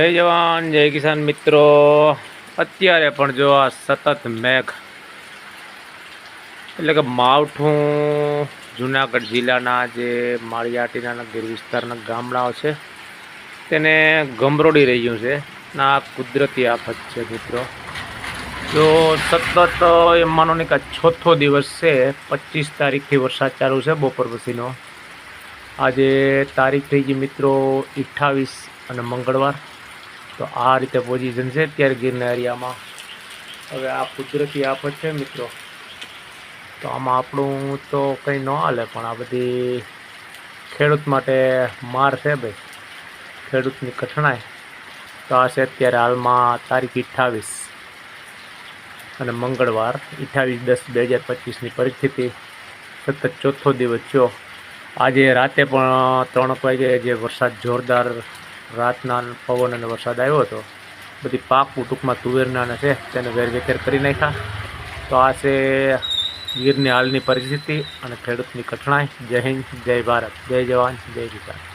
જય જવાન, જય કિસાન મિત્રો. અત્યારે પણ જો આ સતત મેઘ, એટલે કે માવઠું જુનાગઢ જિલ્લાના જે માળિયાટીના ગીર વિસ્તારના ગામડાઓ છે, તેને ગમરોડી રહ્યું છે. આ કુદરતી આફત છે મિત્રો. જો સતત એમ માનો ને કે ચોથો દિવસ છે, પચીસ તારીખથી વરસાદ ચાલુ છે બપોર પછીનો. આજે તારીખ થઈ ગઈ મિત્રો અઠ્ઠાવીસ અને મંગળવાર. તો આ રીતે પોઝિશન છે અત્યારે ગીરના એરિયામાં. હવે આ કુદરતી આફત છે મિત્રો. તો આમાં આપણું તો કંઈ ન હાલે, પણ આ બધી ખેડૂત માટે માર છે ભાઈ. ખેડૂતની કઠણાઈ. તો આ છે અત્યારે હાલમાં તારીખ અઠ્ઠાવીસ. અને મંગળવાર, અઠ્ઠાવીસ દસ બે હજાર પચીસની પરિસ્થિતિ. સતત ચોથો દિવસ થયો. આજે રાતે પણ ત્રણ વાગે જે વરસાદ જોરદાર રાતના પવન અને વરસાદ આવ્યો હતો, બધી પાકું ટૂંકમાં તુવેરના અને છે, તેને વેરવેખેર કરી નાખ્યા. તો આ છે ગીરની હાલની પરિસ્થિતિ અને ખેડૂતની કઠણાઈ. જય હિન્દ, જય ભારત, જય જવાન, જય કિસાન.